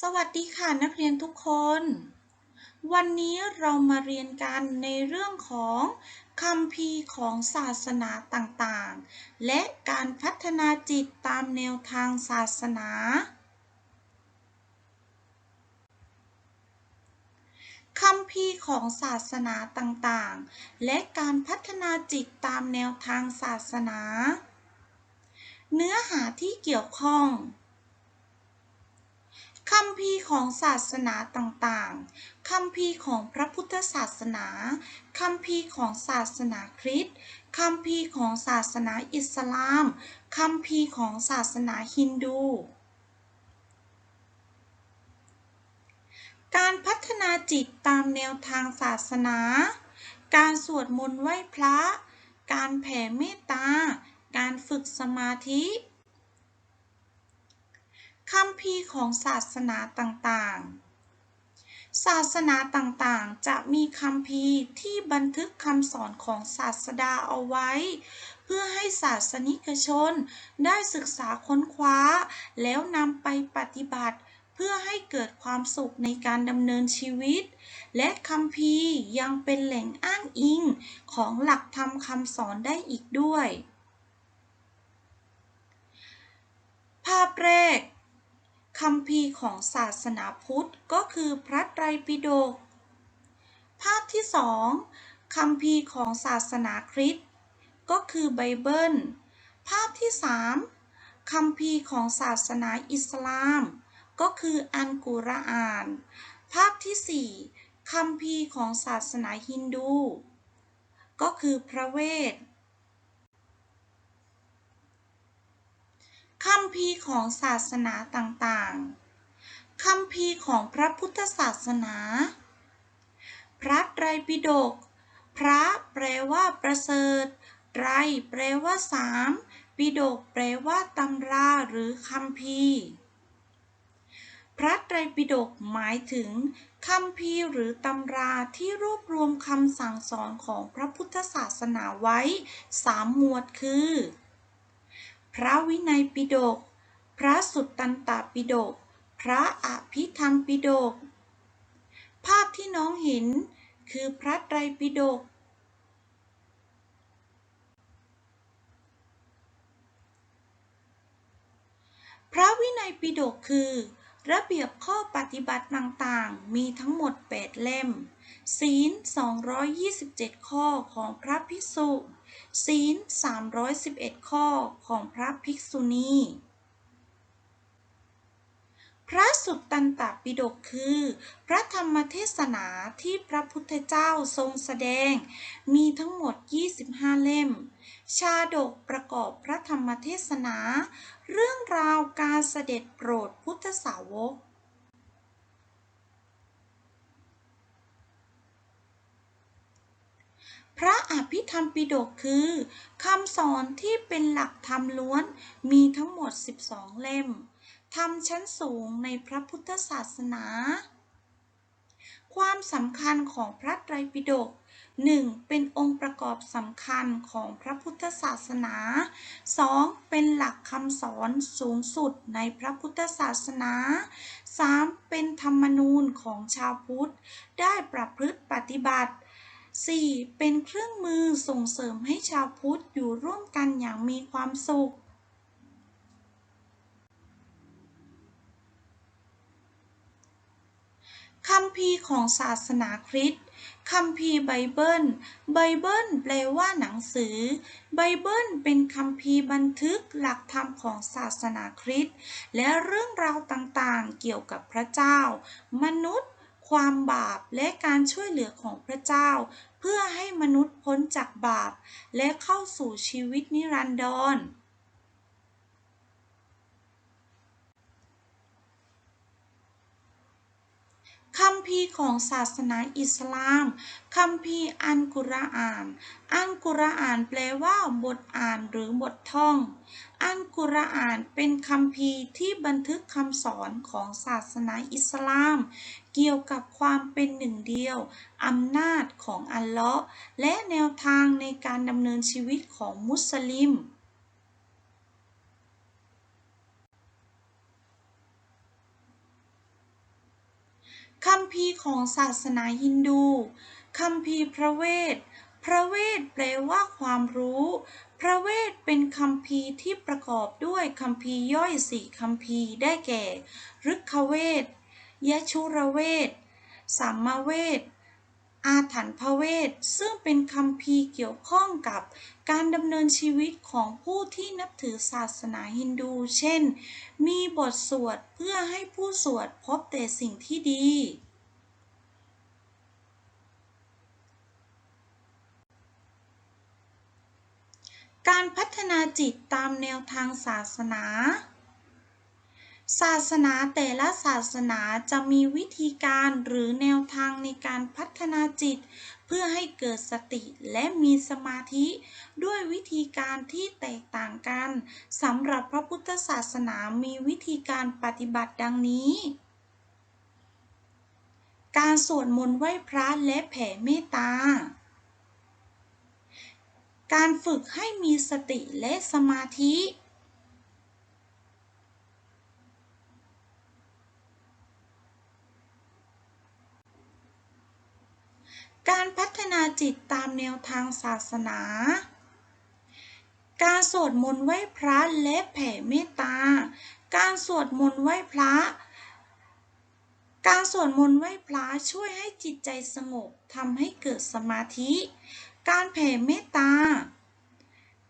สวัสดีค่ะนักเรียนทุกคน วันนี้เรามาเรียนกันในเรื่องของคำพีของศาสนาต่างๆ และการพัฒนาจิตตามแนวทางศาสนา คำพีของศาสนาต่างๆ และการพัฒนาจิตตามแนวทางศาสนา เนื้อหาที่เกี่ยวข้อง คำพีของศาสนาต่างๆ คำพีของพระพุทธศาสนา คำพีของศาสนาคริสต์คำพีของศาสนาอิสลาม คำพีของศาสนาฮินดู การพัฒนาจิตตามแนวทางศาสนา การสวดมนต์ไหว้พระ การแผ่เมตตา การฝึกสมาธิ คำพีของศาสนาต่างๆ ศาสนาต่างๆ จะมีคำพีที่บันทึกคำสอนของศาสดาเอาไว้ เพื่อให้ศาสนิกชนได้ศึกษาค้นคว้า แล้วนำไปปฏิบัติเพื่อให้เกิดความสุขในการดำเนินชีวิต และคำพียังเป็นแหล่งอ้างอิงของหลักธรรมคำสอนได้อีกด้วย ภาพแรก คำพีของศาสนาพุทธก็คือพระไตรปิฎก ภาพที่สองคำพีของศาสนาคริสต์ก็คือไบเบิล ภาพที่สามคำพีของศาสนาอิสลาม ก็คืออันกุรอาน ภาพที่สี่คำพีของศาสนาฮินดู ก็คือพระเวท คำพีของศาสนาต่างๆ คำพีของพระพุทธศาสนา พระไตรปิฎก พระแปลว่าประเสริฐ ไตรแปลว่าสามปิฎกแปลว่าตำราหรือคำพีพระไตรปิฎกหมายถึงคำพีหรือตำราที่รวบรวมคำสั่งสอนของพระพุทธศาสนาไว้สามหมวดคือ พระวินัยปิฎกพระสุตตันตปิฎกพระอภิธรรมปิฎกภาพที่น้องเห็นคือพระไตรปิฎกพระวินัยปิฎกคือ ระเบียบข้อปฏิบัติต่างๆ มีทั้งหมด 8 เล่ม ศีล 227 ข้อของพระภิกษุ ศีล 311 ข้อของพระภิกษุณี พระสุตตันตปิฎกคือ พระธรรมเทศนาที่พระพุทธเจ้าทรงแสดง มีทั้งหมด 25 เล่ม ชาดกประกอบพระธรรมเทศนา เรื่องราวการเสด็จโปรดพุทธสาวก ระอภิธรรมปิฎกคือคำสอนที่เป็นหลักธรรมล้วนมีทั้งหมด 12 เล่ม ธรรมชั้นสูงในพระพุทธศาสนา ความสำคัญของพระไตรปิฎก 1. เป็นองค์ประกอบสำคัญของพระพุทธศาสนา 2. เป็นหลักคำสอนสูงสุดในพระพุทธศาสนา 3. เป็นธรรมนูญของชาวพุทธ ได้ประพฤติปฏิบัติ 4. เป็นเครื่องมือส่งเสริมให้ชาวพุทธอยู่ร่วมกันอย่างมีความสุข คำพีของศาสนาคริสต์คำพีไบเบิล ไบเบิลแปลว่าหนังสือ ไบเบิลเป็นคำพีบันทึกหลักธรรมของศาสนาคริสต์และเรื่องราวต่างๆเกี่ยวกับพระเจ้า มนุษย์ ความบาปและการช่วยเหลือของพระเจ้า เพื่อให้มนุษย์พ้นจากบาป และเข้าสู่ชีวิตนิรันดร คำพีของศาสนาอิสลามคำพีอันกุรอาน อันกุรอานแปลว่า บทอ่านหรือบทท่อง อันกุรอานเป็นคำพีที่บันทึกคำสอนของศาสนาอิสลาม เกี่ยวกับความเป็นหนึ่งเดียวอำนาจของอัลลอฮ์และแนวทางในการดำเนินชีวิตของมุสลิม คัมภีร์ของศาสนาฮินดู คัมภีร์พระเวท พระเวทแปลว่าความรู้ พระเวทเป็นคัมภีร์ที่ประกอบด้วยคัมภีร์ย่อยสี่คัมภีร์ได้แก่ฤกขเวทยชุรเวทสัมมาเวท อาถรรพเวท ซึ่งเป็นคัมภีเกี่ยวข้องกับการดำเนินชีวิตของผู้ที่นับถือศาสนาฮินดู เช่น มีบทสวดเพื่อให้ผู้สวดพบแต่สิ่งที่ดี การพัฒนาจิตตามแนวทางศาสนา ศาสนาแต่ละศาสนาจะมีวิธีการหรือแนวทางในการพัฒนาจิต เพื่อให้เกิดสติและมีสมาธิ ด้วยวิธีการที่แตกต่างกันสำหรับพระพุทธศาสนามีวิธีการปฏิบัติดังนี้ การสวดมนต์ไหว้พระและแผ่เมตตาการฝึกให้มีสติและสมาธิ การพัฒนาจิตตามแนวทางศาสนา การสวดมนต์ไหว้พระและแผ่เมตตา การสวดมนต์ไหว้พระ การสวดมนต์ไหว้พระช่วยให้จิตใจสงบทำให้เกิดสมาธิ การแผ่เมตตา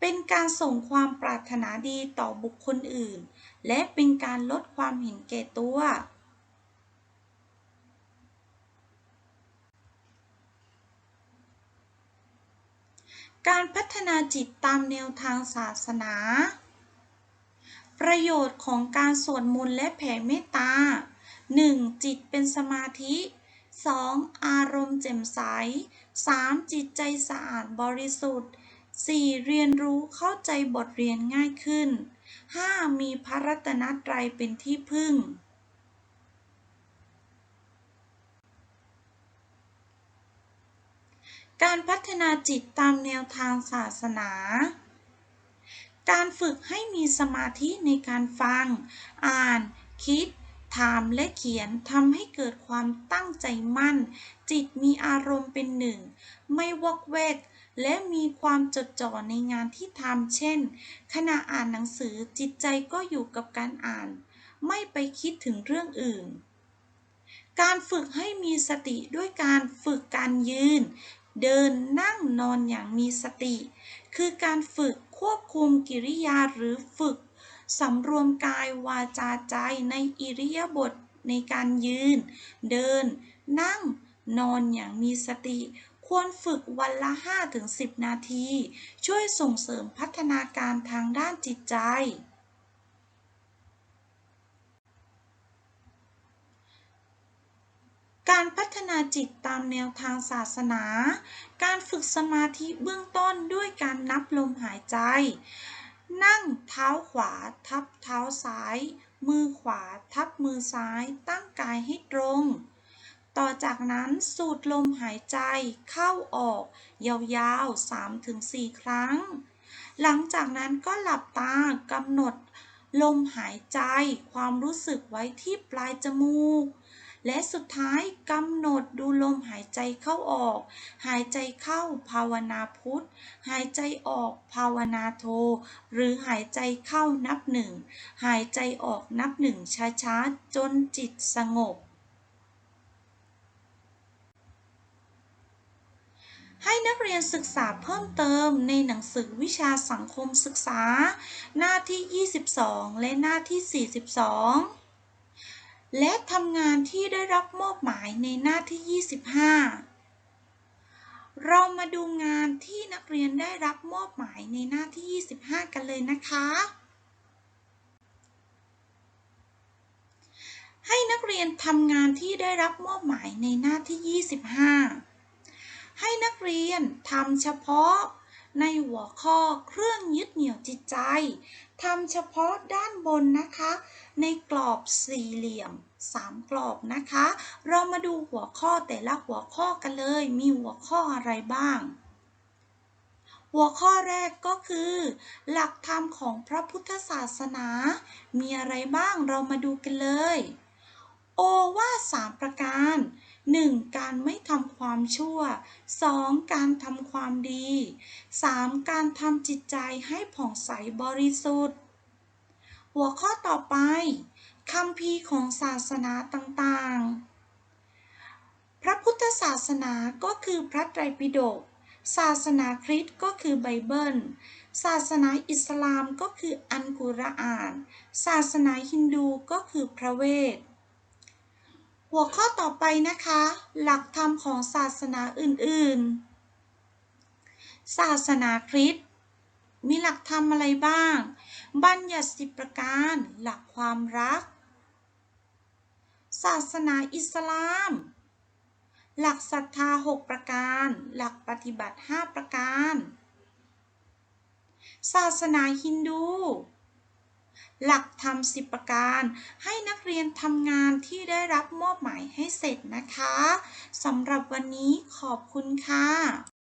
เป็นการส่งความปรารถนาดีต่อบุคคลอื่น และเป็นการลดความเห็นแก่ตัว การพัฒนาจิตตามแนวทางศาสนา ประโยชน์ของการสวดมนต์และแผ่เมตตา 1. จิตเป็นสมาธิ 2. อารมณ์แจ่มใส 3. จิตใจสะอาดบริสุทธิ์ 4. เรียนรู้เข้าใจบทเรียนง่ายขึ้น 5. มีพระรัตนตรัยเป็นที่พึ่ง การพัฒนาจิตตามแนวทางศาสนา การฝึกให้มีสมาธิในการฟัง อ่าน คิดถามและเขียนทำให้เกิดความตั้งใจมั่น จิตมีอารมณ์เป็นหนึ่ง ไม่วอกแวก และมีความจดจ่อในงานที่ทำเช่น ขณะอ่านหนังสือจิตใจก็อยู่กับการอ่าน ไม่ไปคิดถึงเรื่องอื่น การฝึกให้มีสติด้วยการฝึกการยืน เดินนั่งนอนอย่างมีสติ คือการฝึกควบคุมกิริยาหรือฝึกสำรวมกายวาจาใจในอิริยาบถในการยืน เดิน นั่ง นอนอย่างมีสติ ควรฝึกวันละ 5-10 นาที ช่วยส่งเสริมพัฒนาการทางด้านจิตใจ การพัฒนาจิตตามแนวทางศาสนา การฝึกสมาธิเบื้องต้นด้วยการนับลมหายใจ นั่งเท้าขวาทับเท้าซ้าย มือขวาทับมือซ้าย ตั้งกายให้ตรง ต่อจากนั้นสูดลมหายใจเข้าออก ยาวๆ 3-4 ครั้ง หลังจากนั้นก็หลับตากำหนด ลมหายใจความรู้สึกไว้ที่ปลายจมูก และสุดท้ายกำหนดดูลมหายใจเข้าออก หายใจเข้าภาวนาพุทธหายใจออกภาวนาโท หรือหายใจเข้านับหนึ่ง หายใจออกนับหนึ่งช้าๆ จนจิตสงบให้นักเรียนศึกษาเพิ่มเติมในหนังสือวิชาสังคมศึกษา หน้าที่ 22 และหน้าที่ 42 และทำงานที่ได้รับมอบหมายในหน้าที่ 25 เรามาดูงานที่นักเรียนได้รับมอบหมายในหน้าที่ 25 กันเลยนะคะ ให้นักเรียนทำงานที่ได้รับมอบหมายในหน้าที่ 25 ให้นักเรียนทำเฉพาะในหัวข้อเครื่องยึดเหนี่ยวจิตใจทำเฉพาะด้านบนนะคะ ในกรอบสี่เหลี่ยมสามกรอบนะคะ เรามาดูหัวข้อแต่ละหัวข้อกันเลย มีหัวข้ออะไรบ้าง หัวข้อแรกก็คือ หลักธรรมของพระพุทธศาสนา มีอะไรบ้างเรามาดูกันเลย โอวาสามประการ 1. การไม่ทำความชั่ว 2. การทำความดี 3. การทำจิตใจให้ผ่องใสบริสุทธิ์ หัวข้อต่อไปคำพีของศาสนาต่างๆ พระพุทธศาสนาก็คือพระไตรปิฎก ศาสนาคริสต์ก็คือไบเบิล ศาสนาอิสลามก็คืออันกุรอาน ศาสนาฮินดูก็คือพระเวท หัวข้อต่อไปนะคะ หลักธรรมของศาสนาอื่นๆ ศาสนาคริสต์มีหลักธรรมอะไรบ้าง บัญญัติสิบประการหลักความรัก ศาสนาอิสลาม หลักศรัทธาหกประการ หลักปฏิบัติห้าประการ ศาสนาฮินดู หลักธรรมสิบประการให้นักเรียนทำงานที่ได้รับมอบหมายให้เสร็จนะคะสำหรับวันนี้ขอบคุณค่ะ